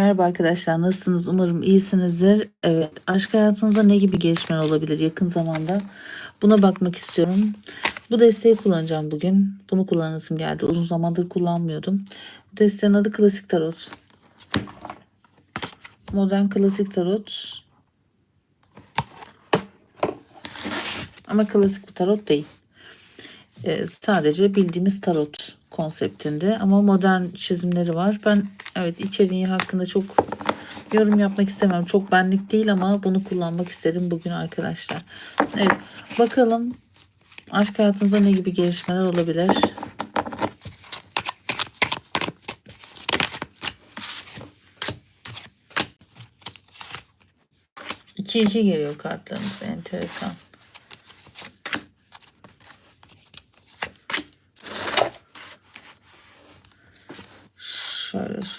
Merhaba arkadaşlar, nasılsınız? Umarım iyisinizdir. Evet, aşk hayatınızda ne gibi gelişmeler olabilir yakın zamanda? Buna bakmak istiyorum. Bu desteği kullanacağım bugün. Bunu kullanasım geldi. Uzun zamandır kullanmıyordum. Bu desteğin adı Klasik Tarot. Modern Klasik Tarot. Ama klasik bir tarot değil. Ee, sadece bildiğimiz tarot konseptinde ama modern çizimleri var. Ben evet içeriği hakkında çok yorum yapmak istemem. Çok benlik değil ama bunu kullanmak istedim bugün arkadaşlar. Evet bakalım aşk hayatınızda ne gibi gelişmeler olabilir? İki iki geliyor kartlarımız enteresan.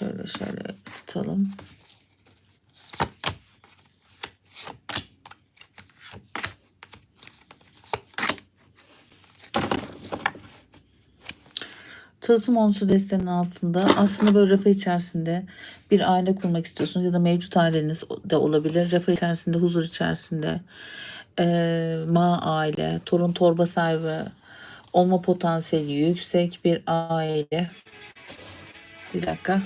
Şöyle şöyle tutalım. Tılsım onsu desteğinin altında aslında böyle refah içerisinde bir aile kurmak istiyorsunuz ya da mevcut aileniz de olabilir. Refah içerisinde, huzur içerisinde e, ma aile, torun torba sahibi olma potansiyeli yüksek bir aile bir dakika.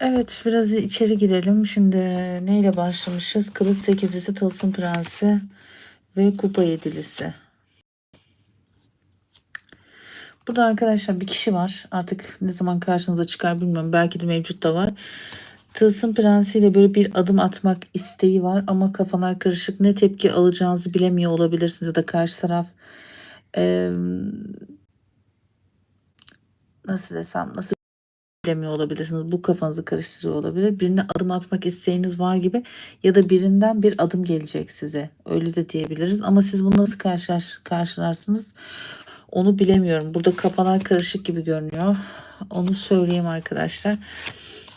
Evet biraz içeri girelim. Şimdi neyle başlamışız? Kılıç sekizlisi, tılsım prensi ve kupa yedilisi. Burada arkadaşlar bir kişi var. Artık ne zaman karşınıza çıkar bilmiyorum. Belki de mevcut da var. Tılsım prensiyle böyle bir adım atmak isteği var ama kafalar karışık. Ne tepki alacağınızı bilemiyor olabilirsiniz ya da karşı taraf e, nasıl desem nasıl bilemiyor olabilirsiniz. Bu kafanızı karıştırıyor olabilir. Birine adım atmak isteğiniz var gibi ya da birinden bir adım gelecek size. Öyle de diyebiliriz. Ama siz bunu nasıl karşılaş, karşılarsınız onu bilemiyorum. Burada kafalar karışık gibi görünüyor. Onu söyleyeyim arkadaşlar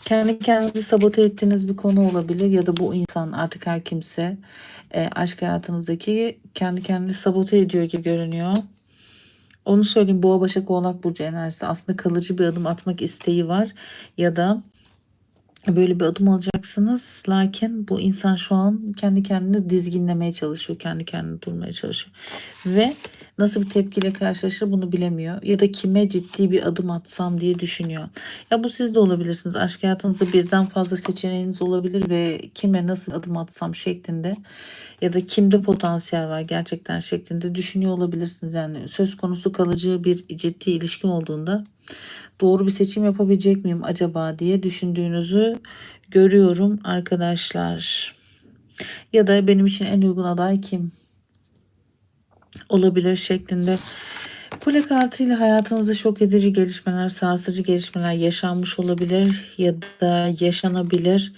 kendi kendinizi sabote ettiğiniz bir konu olabilir ya da bu insan artık her kimse e, aşk hayatınızdaki kendi kendini sabote ediyor gibi görünüyor. Onu söyleyeyim boğa başak oğlak burcu enerjisi aslında kalıcı bir adım atmak isteği var ya da böyle bir adım alacaksınız. Lakin bu insan şu an kendi kendini dizginlemeye çalışıyor. Kendi kendine durmaya çalışıyor. Ve nasıl bir tepkiyle karşılaşır bunu bilemiyor. Ya da kime ciddi bir adım atsam diye düşünüyor. Ya bu siz de olabilirsiniz. Aşk hayatınızda birden fazla seçeneğiniz olabilir ve kime nasıl adım atsam şeklinde ya da kimde potansiyel var gerçekten şeklinde düşünüyor olabilirsiniz. Yani söz konusu kalıcı bir ciddi ilişki olduğunda doğru bir seçim yapabilecek miyim acaba diye düşündüğünüzü görüyorum arkadaşlar. Ya da benim için en uygun aday kim olabilir şeklinde Kule kartıyla hayatınızda şok edici gelişmeler, sarsıcı gelişmeler yaşanmış olabilir ya da yaşanabilir.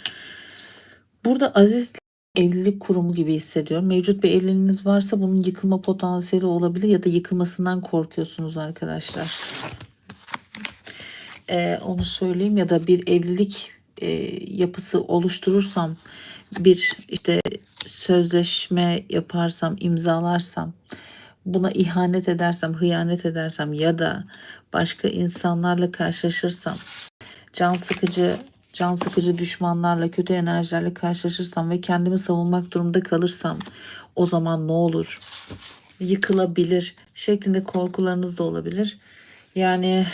Burada aziz evlilik kurumu gibi hissediyorum. Mevcut bir evliliğiniz varsa bunun yıkılma potansiyeli olabilir ya da yıkılmasından korkuyorsunuz arkadaşlar e, onu söyleyeyim ya da bir evlilik e, yapısı oluşturursam bir işte sözleşme yaparsam imzalarsam buna ihanet edersem hıyanet edersem ya da başka insanlarla karşılaşırsam can sıkıcı can sıkıcı düşmanlarla kötü enerjilerle karşılaşırsam ve kendimi savunmak durumunda kalırsam o zaman ne olur yıkılabilir şeklinde korkularınız da olabilir yani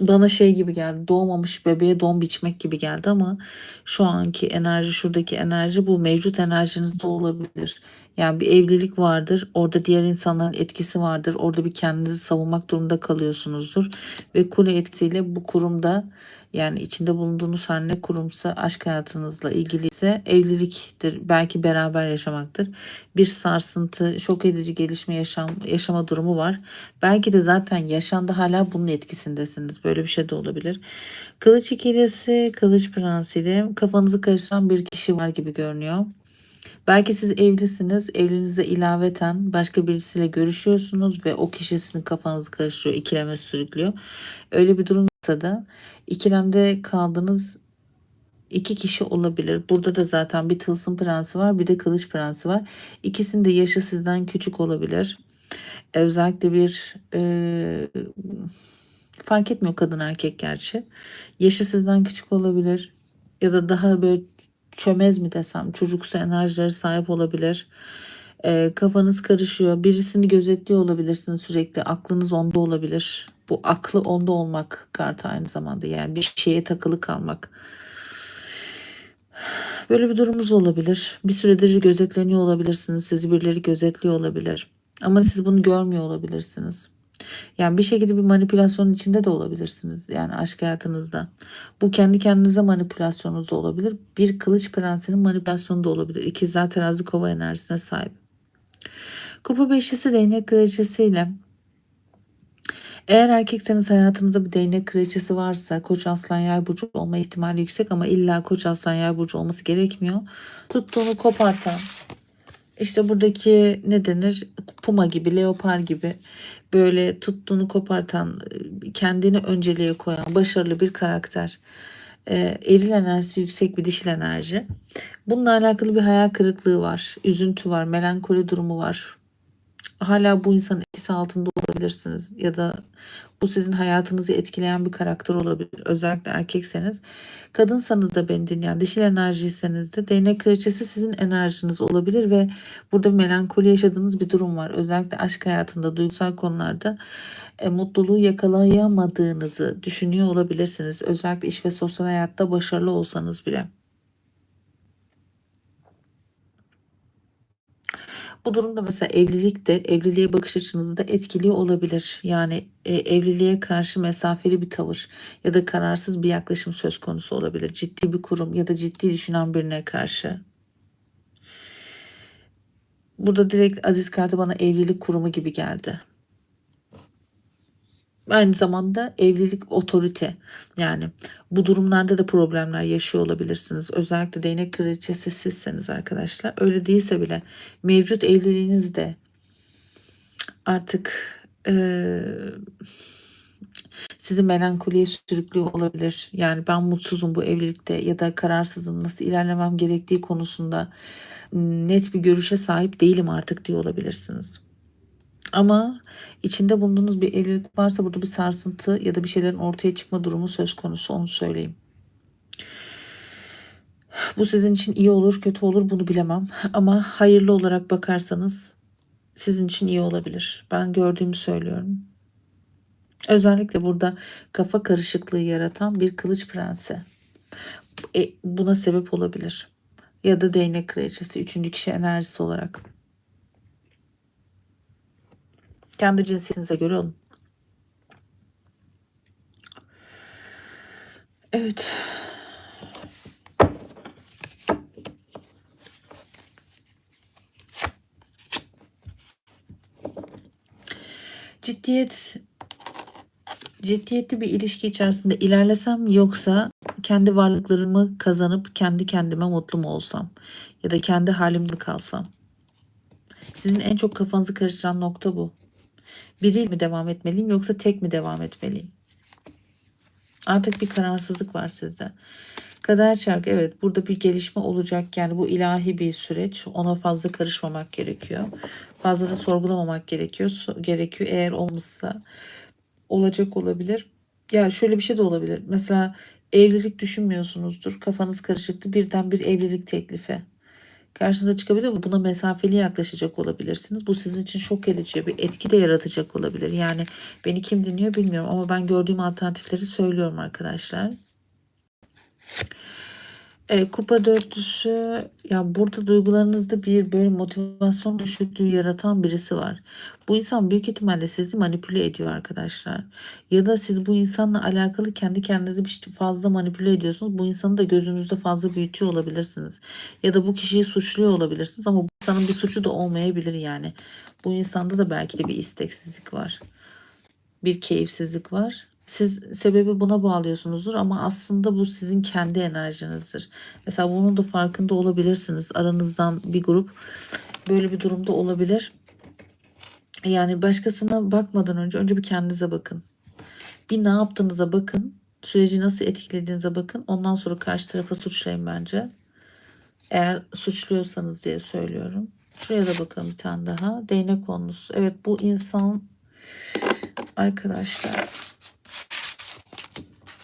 bana şey gibi geldi. Doğmamış bebeğe don biçmek gibi geldi ama şu anki enerji, şuradaki enerji bu mevcut enerjinizde olabilir. Yani bir evlilik vardır. Orada diğer insanların etkisi vardır. Orada bir kendinizi savunmak durumunda kalıyorsunuzdur. Ve kule etkisiyle bu kurumda yani içinde bulunduğunuz her ne kurumsa aşk hayatınızla ilgili ise evliliktir. Belki beraber yaşamaktır. Bir sarsıntı, şok edici gelişme yaşam, yaşama durumu var. Belki de zaten yaşandı hala bunun etkisindesiniz. Böyle bir şey de olabilir. Kılıç ikilisi, kılıç prensiyle kafanızı karıştıran bir kişi var gibi görünüyor. Belki siz evlisiniz. Evliliğinize ilaveten başka birisiyle görüşüyorsunuz ve o kişi sizin kafanızı karıştırıyor, ikileme sürüklüyor. Öyle bir durumda da ikilemde kaldığınız İki kişi olabilir. Burada da zaten bir tılsım prensi var bir de kılıç prensi var. İkisinin de yaşı sizden küçük olabilir. E, Özellikle bir e, fark etmiyor kadın erkek gerçi. Yaşı sizden küçük olabilir. Ya da daha böyle çömez mi desem çocuksu enerjileri sahip olabilir. E, kafanız karışıyor. Birisini gözetliyor olabilirsiniz sürekli. Aklınız onda olabilir. Bu aklı onda olmak kartı aynı zamanda. Yani bir şeye takılı kalmak. Böyle bir durumunuz olabilir. Bir süredir gözetleniyor olabilirsiniz. Sizi birileri gözetliyor olabilir. Ama siz bunu görmüyor olabilirsiniz. Yani bir şekilde bir manipülasyonun içinde de olabilirsiniz. Yani aşk hayatınızda. Bu kendi kendinize manipülasyonunuz da olabilir. Bir kılıç prensinin manipülasyonu da olabilir. İkizler terazi kova enerjisine sahip. Kupa beşlisi değnek kraliçesiyle eğer erkekseniz hayatınızda bir değnek kraliçesi varsa koç aslan yay burcu olma ihtimali yüksek ama illa koç aslan yay burcu olması gerekmiyor. Tuttuğunu kopartan işte buradaki ne denir puma gibi leopar gibi böyle tuttuğunu kopartan kendini önceliğe koyan başarılı bir karakter. Ee, eril enerjisi yüksek bir dişil enerji. Bununla alakalı bir hayal kırıklığı var. Üzüntü var. Melankoli durumu var hala bu insanın etkisi altında olabilirsiniz ya da bu sizin hayatınızı etkileyen bir karakter olabilir. Özellikle erkekseniz. Kadınsanız da beni dinleyen, dişil enerjiyseniz de değnek kraliçesi sizin enerjiniz olabilir ve burada melankoli yaşadığınız bir durum var. Özellikle aşk hayatında, duygusal konularda e, mutluluğu yakalayamadığınızı düşünüyor olabilirsiniz. Özellikle iş ve sosyal hayatta başarılı olsanız bile. Bu durumda mesela evlilik de evliliğe bakış açınızı da etkiliyor olabilir. Yani e, evliliğe karşı mesafeli bir tavır ya da kararsız bir yaklaşım söz konusu olabilir. Ciddi bir kurum ya da ciddi düşünen birine karşı. Burada direkt Aziz kartı bana evlilik kurumu gibi geldi. Aynı zamanda evlilik otorite yani bu durumlarda da problemler yaşıyor olabilirsiniz. Özellikle değnek kraliçesi sizseniz arkadaşlar. Öyle değilse bile mevcut evliliğinizde artık e, sizi melankoliye sürüklüyor olabilir. Yani ben mutsuzum bu evlilikte ya da kararsızım nasıl ilerlemem gerektiği konusunda net bir görüşe sahip değilim artık diyor olabilirsiniz. Ama içinde bulunduğunuz bir evlilik varsa burada bir sarsıntı ya da bir şeylerin ortaya çıkma durumu söz konusu onu söyleyeyim. Bu sizin için iyi olur kötü olur bunu bilemem. Ama hayırlı olarak bakarsanız sizin için iyi olabilir. Ben gördüğümü söylüyorum. Özellikle burada kafa karışıklığı yaratan bir kılıç prensi. E, buna sebep olabilir. Ya da değnek kraliçesi üçüncü kişi enerjisi olarak. Kendi cinsiyetinize göre alın. Evet. Ciddiyet ciddiyetli bir ilişki içerisinde ilerlesem yoksa kendi varlıklarımı kazanıp kendi kendime mutlu mu olsam ya da kendi halimde kalsam. Sizin en çok kafanızı karıştıran nokta bu. Biriyle mi devam etmeliyim yoksa tek mi devam etmeliyim? Artık bir kararsızlık var sizde. Kader çarkı evet burada bir gelişme olacak. Yani bu ilahi bir süreç. Ona fazla karışmamak gerekiyor. Fazla da sorgulamamak gerekiyor. Gerekiyor eğer olmazsa olacak olabilir. Ya şöyle bir şey de olabilir. Mesela evlilik düşünmüyorsunuzdur. Kafanız karışıktı. Birden bir evlilik teklifi karşınıza çıkabilir ve buna mesafeli yaklaşacak olabilirsiniz. Bu sizin için şok edici bir etki de yaratacak olabilir. Yani beni kim dinliyor bilmiyorum ama ben gördüğüm alternatifleri söylüyorum arkadaşlar. E, kupa dörtlüsü ya burada duygularınızda bir böyle motivasyon düşüklüğü yaratan birisi var. Bu insan büyük ihtimalle sizi manipüle ediyor arkadaşlar. Ya da siz bu insanla alakalı kendi kendinizi bir fazla manipüle ediyorsunuz. Bu insanı da gözünüzde fazla büyütüyor olabilirsiniz. Ya da bu kişiyi suçluyor olabilirsiniz ama bu insanın bir suçu da olmayabilir yani. Bu insanda da belki de bir isteksizlik var. Bir keyifsizlik var. Siz sebebi buna bağlıyorsunuzdur ama aslında bu sizin kendi enerjinizdir. Mesela bunun da farkında olabilirsiniz. Aranızdan bir grup böyle bir durumda olabilir. Yani başkasına bakmadan önce önce bir kendinize bakın. Bir ne yaptığınıza bakın. Süreci nasıl etkilediğinize bakın. Ondan sonra karşı tarafa suçlayın bence. Eğer suçluyorsanız diye söylüyorum. Şuraya da bakalım bir tane daha. Değnek konusu. Evet bu insan arkadaşlar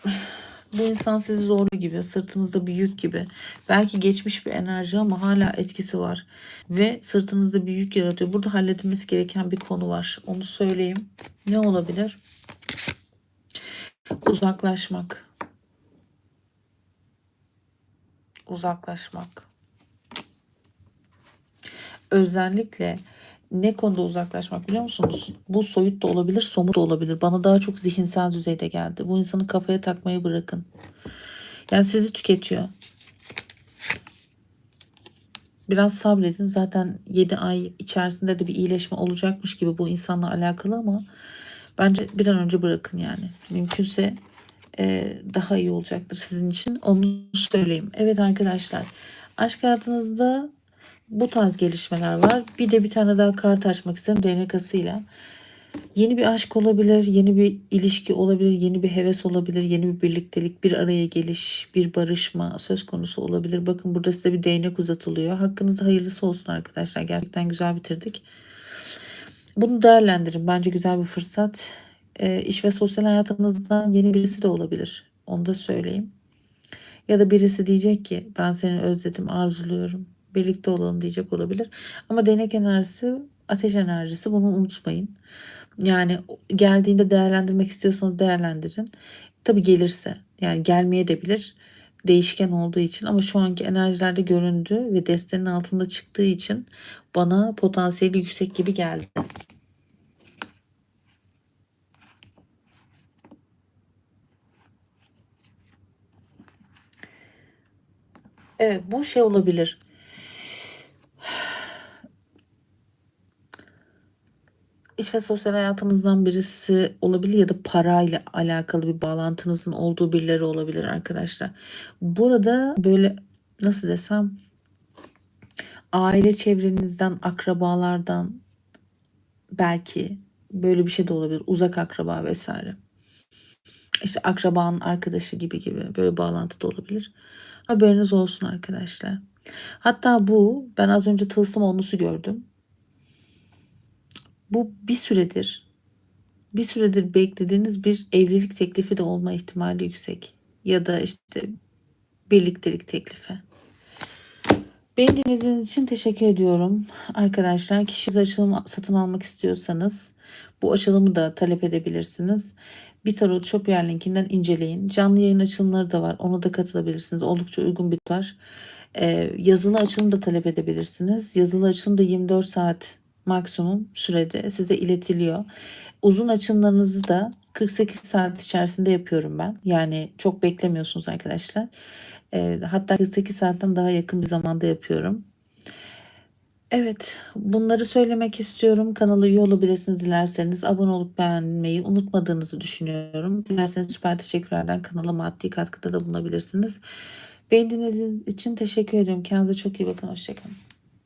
bu insan sizi zorlu gibi, sırtınızda bir yük gibi. Belki geçmiş bir enerji ama hala etkisi var. Ve sırtınızda bir yük yaratıyor. Burada halledilmesi gereken bir konu var. Onu söyleyeyim. Ne olabilir? Uzaklaşmak. Uzaklaşmak. Özellikle ne konuda uzaklaşmak biliyor musunuz? Bu soyut da olabilir, somut da olabilir. Bana daha çok zihinsel düzeyde geldi. Bu insanı kafaya takmayı bırakın. Yani sizi tüketiyor. Biraz sabredin. Zaten 7 ay içerisinde de bir iyileşme olacakmış gibi bu insanla alakalı ama bence bir an önce bırakın yani. Mümkünse e, daha iyi olacaktır sizin için. Onu söyleyeyim. Evet arkadaşlar. Aşk hayatınızda bu tarz gelişmeler var. Bir de bir tane daha kart açmak istedim DNK'sıyla. Yeni bir aşk olabilir, yeni bir ilişki olabilir, yeni bir heves olabilir, yeni bir birliktelik, bir araya geliş, bir barışma söz konusu olabilir. Bakın burada size bir değnek uzatılıyor. Hakkınızda hayırlısı olsun arkadaşlar. Gerçekten güzel bitirdik. Bunu değerlendirin. Bence güzel bir fırsat. E, iş ve sosyal hayatınızdan yeni birisi de olabilir. Onu da söyleyeyim. Ya da birisi diyecek ki ben seni özledim, arzuluyorum. Birlikte olalım diyecek olabilir. Ama denek enerjisi ateş enerjisi bunu unutmayın. Yani geldiğinde değerlendirmek istiyorsanız değerlendirin. Tabi gelirse yani gelmeye de bilir değişken olduğu için ama şu anki enerjilerde göründü ve destenin altında çıktığı için bana potansiyeli yüksek gibi geldi. Evet bu şey olabilir. İş ve sosyal hayatınızdan birisi olabilir ya da parayla alakalı bir bağlantınızın olduğu birileri olabilir arkadaşlar. Burada böyle nasıl desem aile çevrenizden, akrabalardan belki böyle bir şey de olabilir. Uzak akraba vesaire. İşte akrabanın arkadaşı gibi gibi böyle bağlantı da olabilir. Haberiniz olsun arkadaşlar. Hatta bu ben az önce tılsım olmusu gördüm. Bu bir süredir bir süredir beklediğiniz bir evlilik teklifi de olma ihtimali yüksek. Ya da işte birliktelik teklifi. Beni dinlediğiniz için teşekkür ediyorum. Arkadaşlar kişi açılım satın almak istiyorsanız bu açılımı da talep edebilirsiniz. Bir tarot Shopper linkinden inceleyin. Canlı yayın açılımları da var. Ona da katılabilirsiniz. Oldukça uygun bir tutar. Ee, yazılı açılım da talep edebilirsiniz. Yazılı açılım da 24 saat maksimum sürede size iletiliyor. Uzun açımlarınızı da 48 saat içerisinde yapıyorum ben. Yani çok beklemiyorsunuz arkadaşlar. E, hatta 48 saatten daha yakın bir zamanda yapıyorum. Evet bunları söylemek istiyorum. Kanalı üye olabilirsiniz dilerseniz. Abone olup beğenmeyi unutmadığınızı düşünüyorum. Dilerseniz süper teşekkürlerden kanala maddi katkıda da bulunabilirsiniz. Beğendiğiniz için teşekkür ediyorum. Kendinize çok iyi bakın. Hoşçakalın.